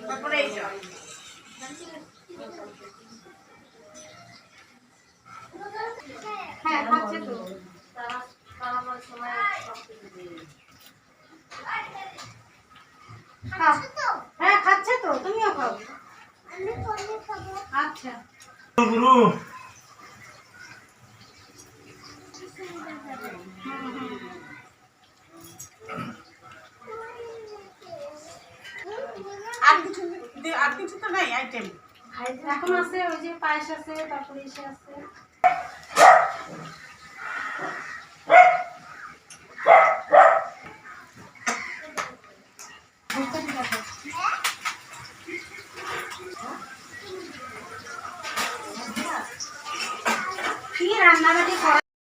তারপরে এইটা হ্যাঁ খাচ্ছে তো। হ্যাঁ, হ্যাঁ। খাচ্ছে তো তুমিও খাও। আচ্ছা। গুরু আর কিছু আর কিছু তো নাই আইটেম এখন আছে ওই যে পায়েস আছে তারপরে ঠিক আছে। কি রান্নাবাটি করা